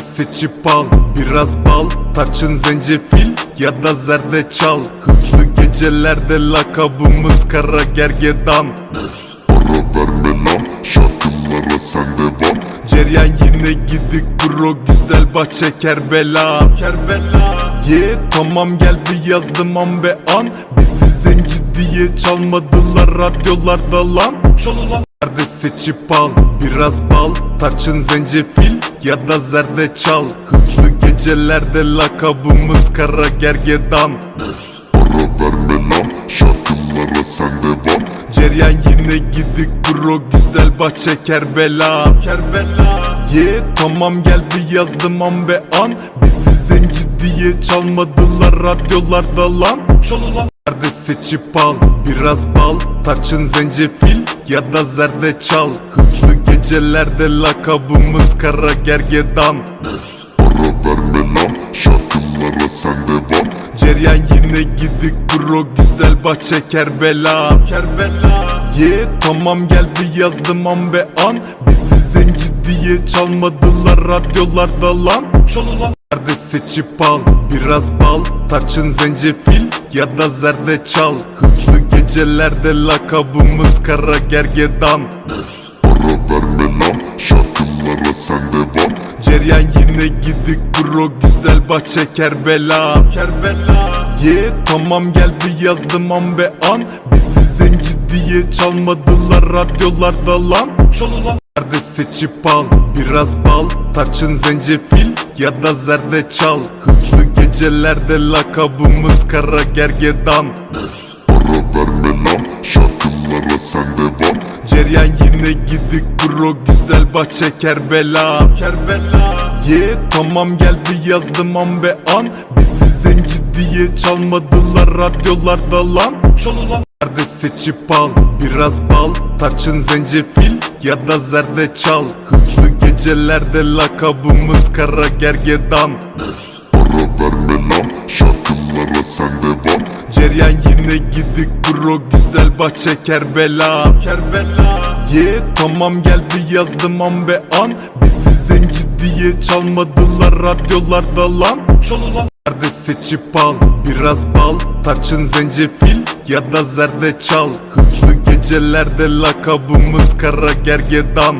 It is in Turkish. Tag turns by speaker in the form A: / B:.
A: Seçip al Biraz bal. Tarçın zencefil Ya da zerdeçal. Hızlı gecelerde lakabımız kara gergedan.
B: Para verme lan şarkılara sen devam
A: Ceryan yine gidik bro güzel bahçe Kerbela. Kerbela. Ye tamam geldi yazdım an be an. Bizi zenci diye çalmadılar radyolarda lan. Çalılan Nerede seçip al biraz bal. Tarçın zencefil ya da zerdeçal Hızlı gecelerde lakabımız kara gergedan.
B: Para verme lan şarkılara sen devam
A: Ceryan yine gidik bro güzel bahçe Kerbela. Kerbela. Ye tamam geldi yazdım an be an. Bizi zenci diye çalmadılar radyolarda lan. Çalılan Nerede seçip al biraz bal. Tarçın zencefil ya da zerdeçal Hızlı gecelerde lakabımız kara gergedan.
B: Para verme lan şarkılara sen devam
A: Ceryan yine gidik bro güzel bahçe Kerbela. Kerbela. Ye tamam geldi yazdım an be an. Bizi zenci diye çalmadılar radyolarda lan. Çalılan Nerede seçip al biraz bal. Tarçın zencefil ya da zerdeçal Hızlı gecelerde lakabımız kara gergedan.
B: Para verme şarkılara sen devam
A: Ceryan yine gidik bro güzel bahçe Kerbela. Kerbela. Ye tamam geldi yazdım an be an. Bizi zenci diye çalmadılar radyolarda lan. Çalılan. Nerede seçip al biraz bal. Tarçın zencefil ya da zerdeçal Hızlı gecelerde lakabımız kara gergedan Ceryan yine gidik bro güzel bahçe Kerbela Kerbela Ye tamam geldi yazdım an be an. Bizi zenci diye çalmadılar radyolarda lan. Çalılan Nerede seçip al biraz bal. Tarçın zencefil ya da zerdeçal Hızlı gecelerde lakabımız kara gergedan.
B: Para verme lan şarkılara sen devam
A: Ceryan yine gidik bro güzel bahçe Kerbela Kerbela Ye tamam geldi yazdım an be an. Bizi zenci diye çalmadılar radyolarda lan. Çalılan Nerede seçip al biraz bal. Tarçın zencefil ya da zerdeçal. Hızlı gecelerde lakabımız kara gergedan